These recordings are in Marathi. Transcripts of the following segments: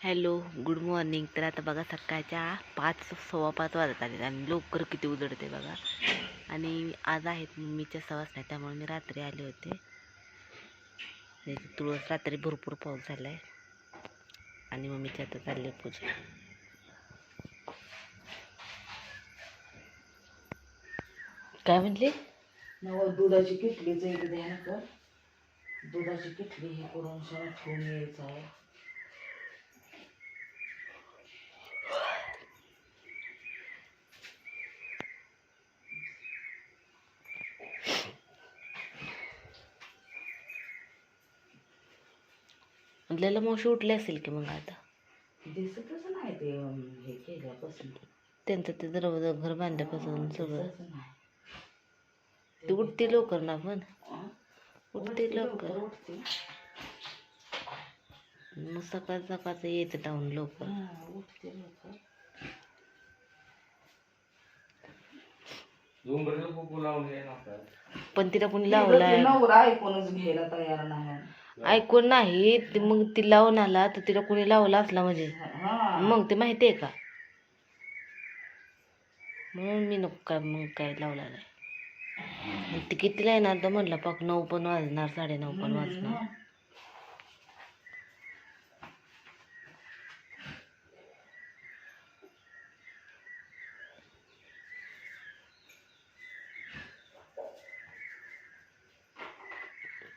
Hello good morning. तर आता बघा सकाळच्या पाच सव्वा पाच वाजत आले आणि लवकर किती उजडते बघा. आणि आज आहेत मम्मीच्या सवास नाही त्यामुळे मी रात्री आले होते. तुळस रात्री भरपूर पाऊस झाला आहे आणि मम्मीची आता चालली पूजा. काय म्हणली? दुधाची किटली जाईल दुधाची किटली हे करून ठेवून यायचं आहे. म्हटलेलं मावशी उठले असेल की मग आता? दिसतच नाही ते अं, हे केल्यापासून. त्यांचं ते दरवाजा घर बांधल्यापासून सगळं. दिसतच नाही. ते उठते लवकर ना पण. अं? उठते लवकर उठते मग सकाळ सकाळचं यायचं टाऊन लवकर. हा, उठते लवकर. पण तिला कोणी लावलाय. नवरा ऐकूनच घ्यायला तयार नाही. ऐकून नाही ती मग ती लावून आला तर तिला कोणी लावला असला म्हणजे? मग ते माहिती आहे का? म्हणून मी नको काय मग काय लावला नाही. ती कितीला येणार तर म्हणलं पाक नऊ पण वाजणार साडे नऊ पण वाजणार.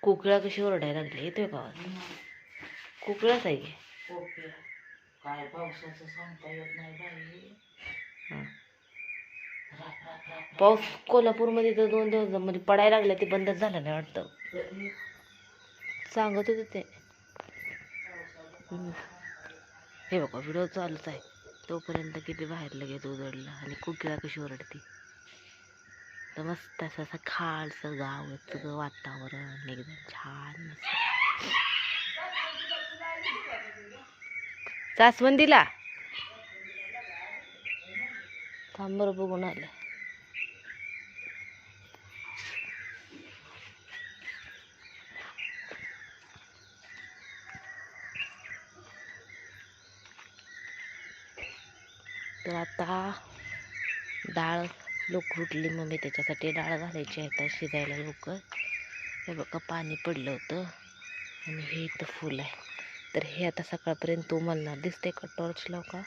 कुकळा कशी ओरडायला लागली? येतोय का आवाज? कुकळाच आहे की? काय पावसाचं सांगता येत नाही बाई. हां. पाऊस कोल्हापूरमध्ये तर दोन दिवसमध्ये पडायला लागला ते बंदच झालं नाही वाटतं. सांगत होते ते. हे बघा व्हिडिओ चालूच आहे. तोपर्यंत किती बाहेर लगेच उजडलं आणि कुकीला कशी ओरडते? तर मस्त असं असं खालचं गाव सगळं वातावरण एकदम छान मस्त. जास्वंदीला थांबर बघून आलं. तर आता डाळ लवकर उठली मम्मी त्याच्यासाठी डाळ घालायची आहे तर शिजायला लवकर हे बघा पाणी पडलं होतं. आणि हे इथं फुल आहे. तर हे आता सकाळपर्यंत तो मला दिसते का टॉर्च लाव का?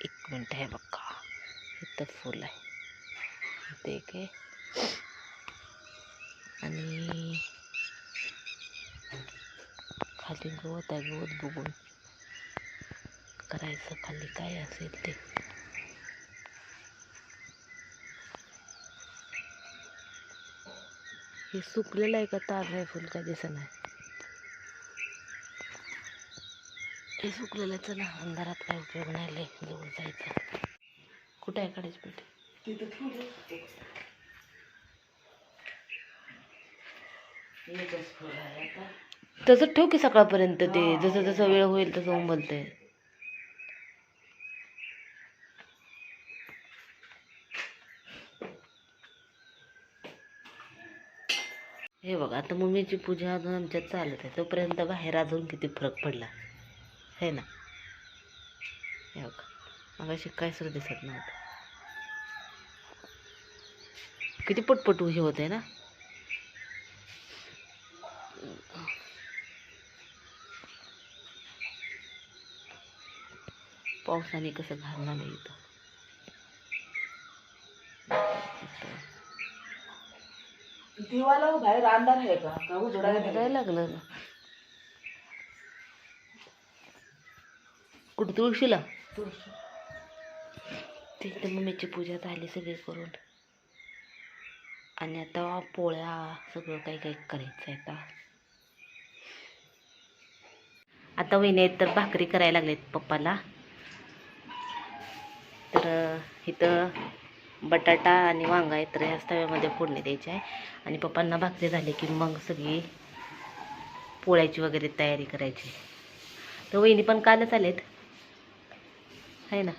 एक मिनटं आहे बघा. इथं फुल आहे. ते काय आणि खाली गवत आहे गवत बघून. करायचं खाली काय असेल ते. हे सुकलेलं आहे का ताज आहे फुल काय दिसत नाही? हे सुकलेलं आहे चला अंधारात काय उपयोग नाही लय जवळ जायचं. कुठे आहे काढायची पेटी तसं ठेव की सकाळपर्यंत ते जसं जसं वेळ होईल तसं उमलते हे बघा आता मम्मीची पूजा अजून आमच्यात चालत आहे. तोपर्यंत बाहेर अजून किती फरक पडला. है ना? हे बघा मग काय सुरू दिसत नव्हतं. किती पटपट हे होते ना? पावसाने कसं घालणार नाही इथं? दिवाला बाहेर अंधार आहे का? का उजडायला काय लागलं ना. कुठं तुळशीला तुळशी. तिथे मम्मीची पूजा झाली सगळी करून. आणि आता पोळ्या सगळं काही काही करायचं आहे आता. आता वहिनी आहेत तर भाकरी करायला लागलेत पप्पाला. तर इथं बटाटा आणि वांगा आहेत तर ह्याच तव्यामध्ये फोडणी द्यायची आहे. आणि पप्पांना भाकरी झाली की मग सगळी पोळ्याची वगैरे तयारी करायची. तर वहिनी पण कालच आलेत. आहे ना?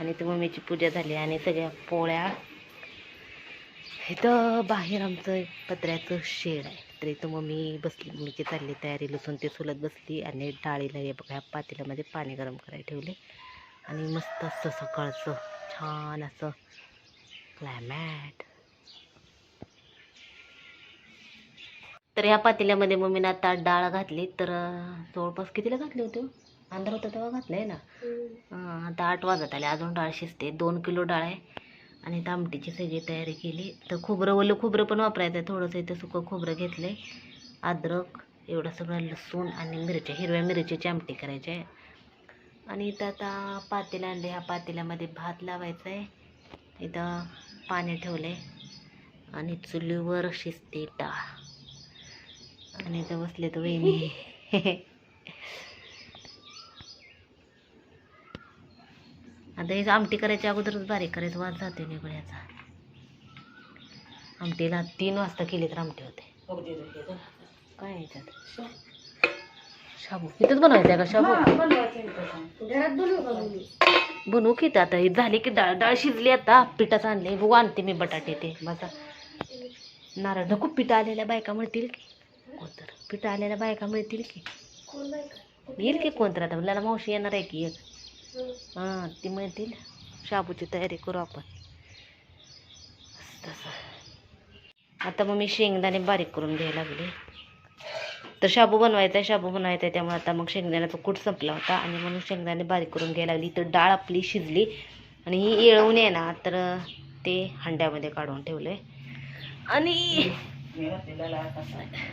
आणि तर मम्मीची पूजा झाली आणि सगळ्या पोळ्या इथं बाहेर आमचं एक पत्र्याचं शेड आहे. तर इथं मम्मी बसली मम्मीची चालली तयारी लसून ते सुलत बसली आणि डाळीला हे बघा ह्या पातेल्यामध्ये पाणी गरम करायला ठेवले. आणि मस्त असं सकाळचं छान असं क्लायमॅट तर ह्या पातेल्यामध्ये मम्मीनं आता डाळ घातली तर जवळपास कितीला घातली होती? अंधार होता तेव्हा घातलं आहे ना आता आठ वाजत आले अजून डाळ शिजते. दोन किलो डाळ आहे. आणि इथं आमटीची सगळी तयारी केली. तर खोबरं ओलं खोबरं पण वापरायचं आहे थोडंसं इथं सुकं खोबरं घेतलं आहे अद्रक एवढं सगळं लसूण आणि मिरच्या हिरव्या मिरचीची आमटी करायची आहे. आणि इथं आता पातेलं आणले. ह्या पातेल्यामध्ये भात लावायचा आहे इथं पाणी ठेवलं आहे आणि चुलीवर शिजते डाळ. आणि इथं बसले तर वहिनी. आता हे आमटी करायच्या अगोदरच बारीक करायचं वाद जाते निगळ्याचा आमटीला तीन वाजता केली तर आमटी होते. काय याच्यात? शाबू. इथंच बनवायचं का शाबू. बनवू की आता ही झाली की डाळ डाळ शिजली आता. पिठाचं आणले बघू आणते मी बटाटे ते. बसा. नारळ. नको पिठा आलेल्या बायका मिळतील की. कोणतर? पिठा आलेल्या बायका मिळतील की. येईल की कोणतर? आता आपल्याला मावशी येणार आहे की एक. हां ती मिळतील शाबूची तयारी करू आपण. तसं. आता मग मी शेंगदाणे बारीक करून घ्यायला लागले. तर शाबू बनवायचा आहे शाबू बनवायचा आहे त्यामुळे आता मग शेंगदाण्याचा कूट संपला होता. आणि म्हणून शेंगदाणे बारीक करून घ्यायला लागली. तर डाळ आपली शिजली. आणि ही येळवून आहे ना तर ते हंड्यामध्ये काढून ठेवलं आहे आणि मी म्हणते लाला कसा आहे.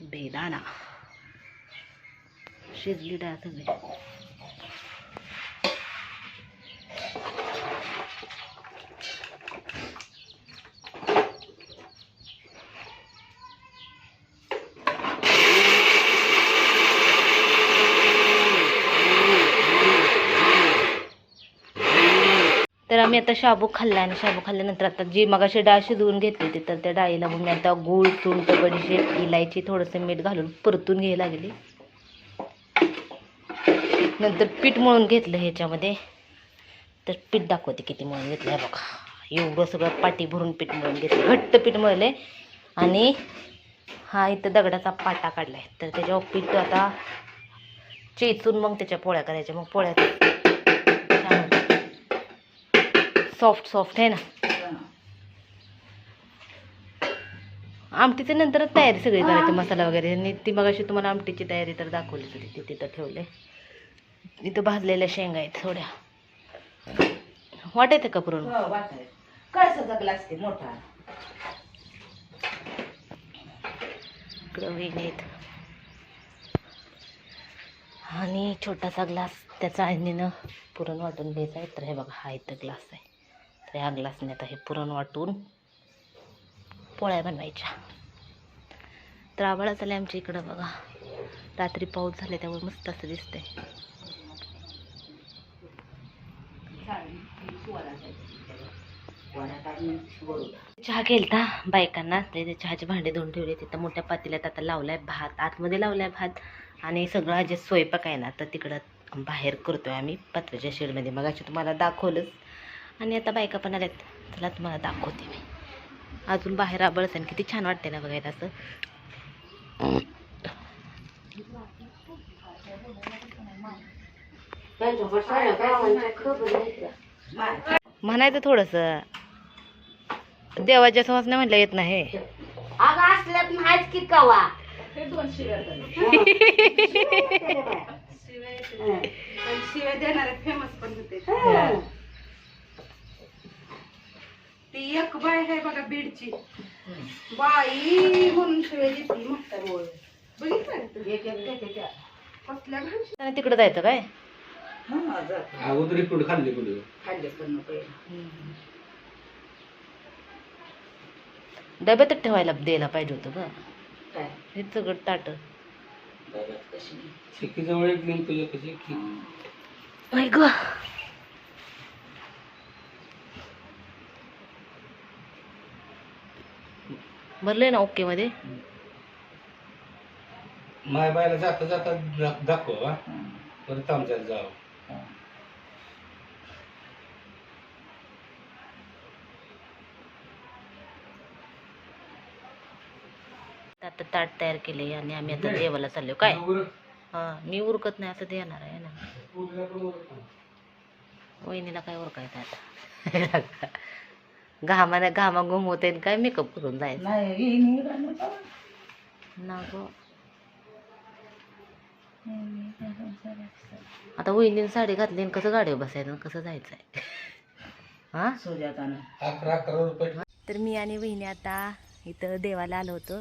बेदाणा शिजली डाळ सगळी तर आम्ही आता शाबू खाल्ला आणि शाबू खाल्ल्यानंतर आता जी मगाशी डाळ शिजवून घेतली होती तर त्या डाळीला मग मी आता गूळ सुंठ बडीशेप इलायची थोडंसं मीठ घालून परतून घ्यायला लागली. नंतर पीठ मळून घेतलं ह्याच्यामध्ये. तर पीठ दाखवते किती मळून घेतलं आहे बघा. एवढं सगळं पाटी भरून पीठ मळून घेतलं घट्ट पीठ मळले आणि हा इथं दगडाचा पाटा काढला आहे तर त्याच्यावर पीठ आता चेचून मग त्याच्या पोळ्या करायच्या. मग पोळ्या सॉफ्ट सॉफ्ट आहे ना. आमटीच्या नंतरच तयारी सगळी करायची. मसाला वगैरे. आणि ती मगाशी तुम्हाला आमटीची तयारी तर दाखवली होती. ती तिथं ठेवले इथं भाजलेल्या शेंगा आहेत थोड्या. वाटायचं का पुरण. कळसाचा ग्लास ते मोठा. आहेत. आणि छोटासा ग्लास त्या चाळणीनं पुरण वाटून घ्यायचा आहे. तर हे बघा हा इथं ग्लास आहे. तर ह्या ग्लासने आता हे पुरण वाटून पोळ्या बनवायच्या. तर आभाळा झाले आमच्या इकडं बघा. रात्री पाऊस झाले त्यामुळे मस्त असं दिसतंय. चहा केलता बायकांना. ते चहाचे भांडे धुवून ठेवले. तिथं मोठ्या पातेल्यात आता लावलाय भात. आतमध्ये लावलाय भात. आणि सगळं जे स्वयंपाक आहे ना तर तिकडं बाहेर करतोय आम्ही पत्र्याच्या शेडमध्ये. मग अशी तुम्हाला दाखवलंच. आणि आता बायका पण आल्यात. चला तुम्हाला दाखवते मी. अजून बाहेर आबळच आणि किती छान वाटते ना बघायला असं. म्हणायचं थोडस. देवाच्या समज नाही म्हणलं येत नाही. अगं असल्यात की कवा? शिवाय देणारे. फेमस पण होते ती एक बाय आहे बघा बीडची. बाई म्हणून शिवाय देते म्हातारी ओळ बघितलं कसल्या घाण आणि तिकडं जायचं काय? अगोदर इकडून खाल्ले पण नको डब्यातच ठेवायला द्यायला पाहिजे होत काय? हे सगळं ताट. एक तुझ्या कशी की ग. भरले ना ओके मध्ये? माय बायला जाता जाता दाखवा परत आमच्या जावं. आता ताट तयार केले आणि आम्ही आता देवाला चाललो काय? हा मी उरकत नाही असं देणार आहे ना. वहिनीला काय उरकायचं आता? घामाने घामा गुम होते काय मेकअप करून जायचं? ना. गं. आता वहिनीने साडी घातली आणि कसं गाडीवर बसायचं आणि कसं जायचं आहे हा तर मी आणि वहिनी आता इथं देवाला आलो होतो.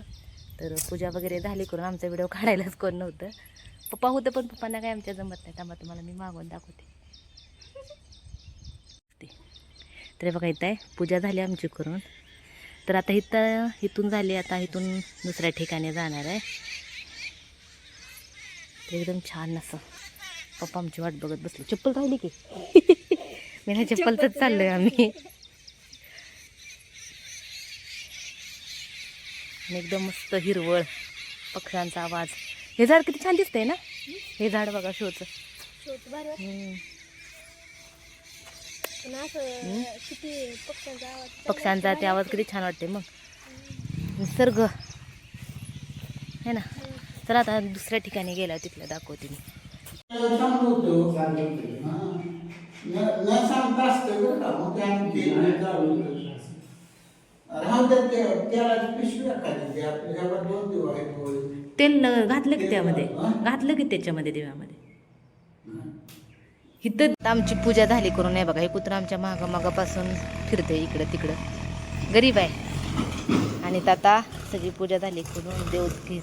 तर पूजा वगैरे झाली करून आमचा व्हिडिओ काढायलाच कोण नव्हतं. पप्पा होतं पण पप्पांना काय आमच्या जमत नाही. त्यामुळे तुम्हाला मी मागवून दाखवते. ते. तर बघा इथं आहे. पूजा झाली आमची करून. तर आता इथं इथून झाली. आता इथून दुसऱ्या ठिकाणी जाणार आहे. तर एकदम छान असं. पप्पा आमची वाट बघत बसले. चप्पल राहिली की? मी ना चप्पलच चाललोय आम्ही. एकदम मस्त हिरवळ पक्ष्यांचा आवाज. हे झाड किती छान दिसतंय ना? हे झाड बघा शोचं. पक्ष्यांचा ते आवाज किती छान वाटते मग. निसर्ग. है ना? चला आता दुसऱ्या ठिकाणी गेला तिथलं दाखवते मी. न. सांगता असतं बरं का मग ते त्याला आपल्या दोन आहेत. तेल न- घातलं की त्यामध्ये? घातलं की त्याच्यामध्ये देवामध्ये? इथं आमची पूजा झाली करून नाही बघा हे कुत्रा आमच्या माग मागापासून फिरते इकडं तिकडं गरीब आहे. आणि आता सगळी पूजा झाली करून देव घे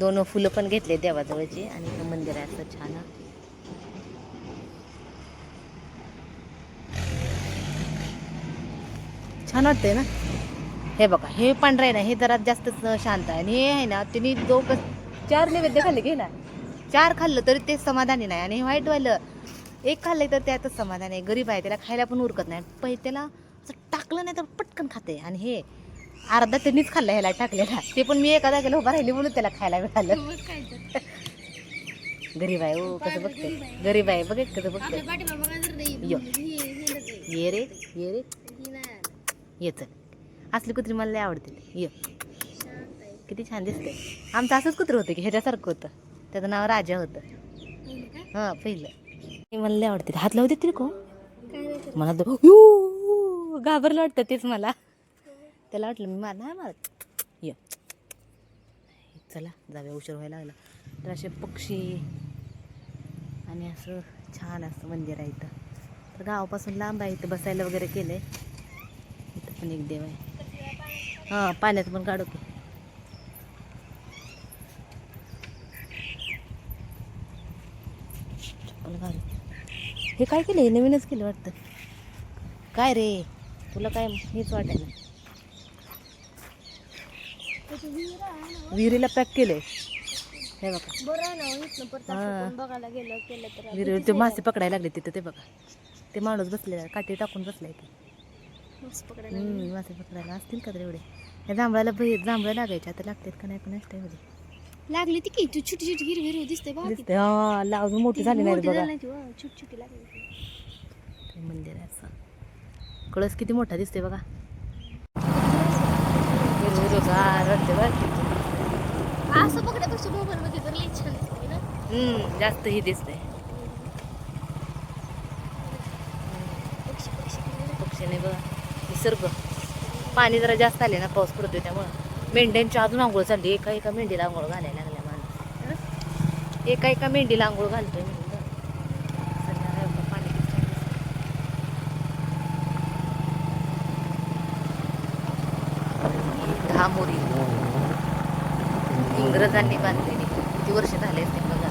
दोन फुलं पण घेतले देवाजवळची आणि मंदिर आहे असं छान. छान वाटतंय ना? हे बघा हे पांढरं आहे ना हे जरा जास्तच शांत आहे. आणि हे आहे ना तिने दो चार नैवेद्य खाल्ले घे ना. चार खाल्लं तरी ते समाधानी नाही. आणि व्हाईट वालं एक खाल्लं तर त्यातच समाधान आहे. गरीब आहे त्याला खायला पण उरकत नाही. पै त्याला असं टाकलं नाही तर पटकन खाते. आणि हे अर्धा त्यांनीच खाल्लं ह्याला टाकलेला. ते पण मी एका जागेला उभा राहिली म्हणून त्याला खायला मिळालं. गरीब आहे ओ कसं बघते? गरीब आहे. बघ कसं बघते. यो. ये रे ये रे. ये चल. असली कुत्री मला लय आवडते ये. किती छान दिसते. आमचं असंच कुत्रं होतं की ह्याच्यासारखं होतं. त्याचं नाव राजा होतं. हां पहिलं. हे मला लय आवडते. हात लावते तरी कोण? मला घाबरलं वाटतं तेच मला. त्याला वाटलं मी मार नाही मारत. ये. चला जाव्या उशीर व्हायला लागला. तर असे पक्षी आणि असं छान असं मंदिर आहे इथं. तर गावापासून लांब आहे इथं बसायला वगैरे केलं आहे इथं पण एक देव आहे. हां पाण्यात पण काढू की. हे काय केलं हे नवीनच केलं वाटतं. काय रे? तुला काय हेच वाटायला. विहिरीला पॅक केलंय हे बघा. हां. बघायला गेलं केलं तर विहिरीवर ते मासे पकडायला लागले तिथं ते बघा. ते माणूस बसलेला आहे, काठी टाकून बसलाय ते मस्त पकडायला हम्म, मासे पकडायला असतील का तर एवढे. या जांभळाला बै जांभळं लागायचे आता लागतात का नाही पण असतं एवढे लागली ती की तू छोटी छोटी हिरवी हिरवी दिसते बघ दिसते हा ला- अजून मोठी झाली नाही बघा छोटी छोटी लागली ते. मंदिर आहे असं. कळस किती मोठा दिसते बघा. हिरवंगार वाटते बरं. असं बघण्यापेक्षा मोबाईल मध्ये तर लई छान दिसते ना हम्म, जास्त ही दिसते पक्षी पक्षी पक्षीने बघा. निसर्ग पाणी जरा जास्त आले ना पाऊस पडतोय त्यामुळं. मेंढ्यांची अजून आंघोळ चालली एका एका मेंढीला आंघोळ घालायला लागल्या माणूस. एका एका मेंढीला आंघोळ घालतोय म्हणलं संध्याकाळी बघा पाणी किती छान दिसतंय. इंग्रजांनी बांधलेली. किती वर्ष झाले असतील बघा.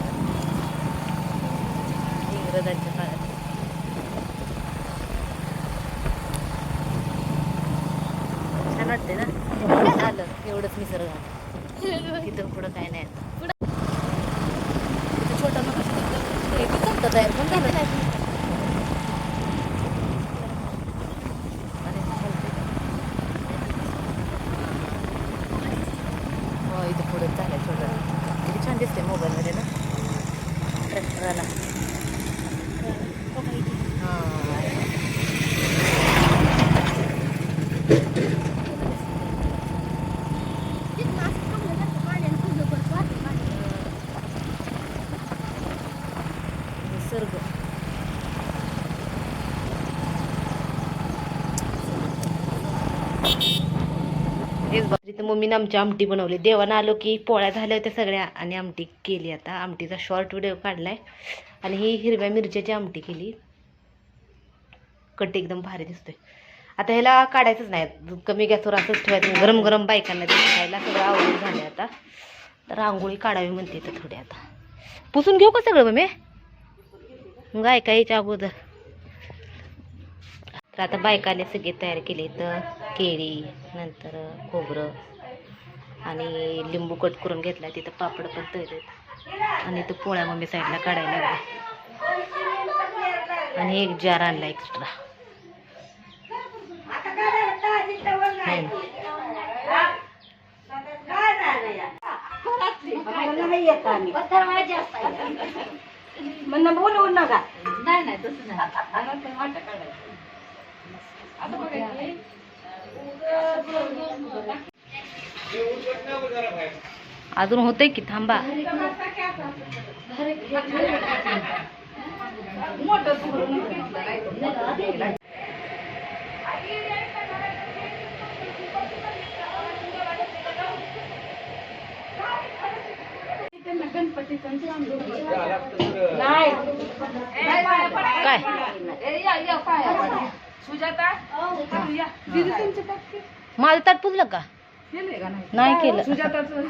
इंग्रजांनी काळात छान वाटते ना झालं एवढंच निसर्ग तिथं पुढं काय नाही आता इथं छोटा नका इथं चालतं तयार पण झालं काय अरे, चालतंय. मम्मीनं आमची आमटी बनवली. देवानं आलो की पोळ्या झाल्या होत्या सगळ्या आणि आमटी केली आता. आमटीचा शॉर्ट व्हिडिओ काढलाय. आणि ही हिरव्या मिरच्याची आमटी केली. कट एकदम भारी दिसतोय. आता ह्याला काढायचंच नाही. कमी गॅसवर असंच ठेवायचं. गरम गरम बायकांना खायला सगळं आवडून झालं आता. तर रांगोळी काढावी म्हणते तर थोडी आता. पुसून घेऊ का सगळं मम्मी? मग ऐकायच्या अगोदर. तर आता बायकाने सगळे तयार केले तर केळी नंतर खोबरं आणि लिंबू कट करून घेतला तिथं पापड पण तळलेत. आणि इथं पोळ्या मम्मी साईडला काढायला लागल्या. आणि एक जार आणला एक्स्ट्रा नाही म्हणणं बोलवू नका. नाही नाही तसं अजून होतंय की? थांबा. काय? सुजाता माझं ताट पुजलं का? नाही केलं. सुजाताचं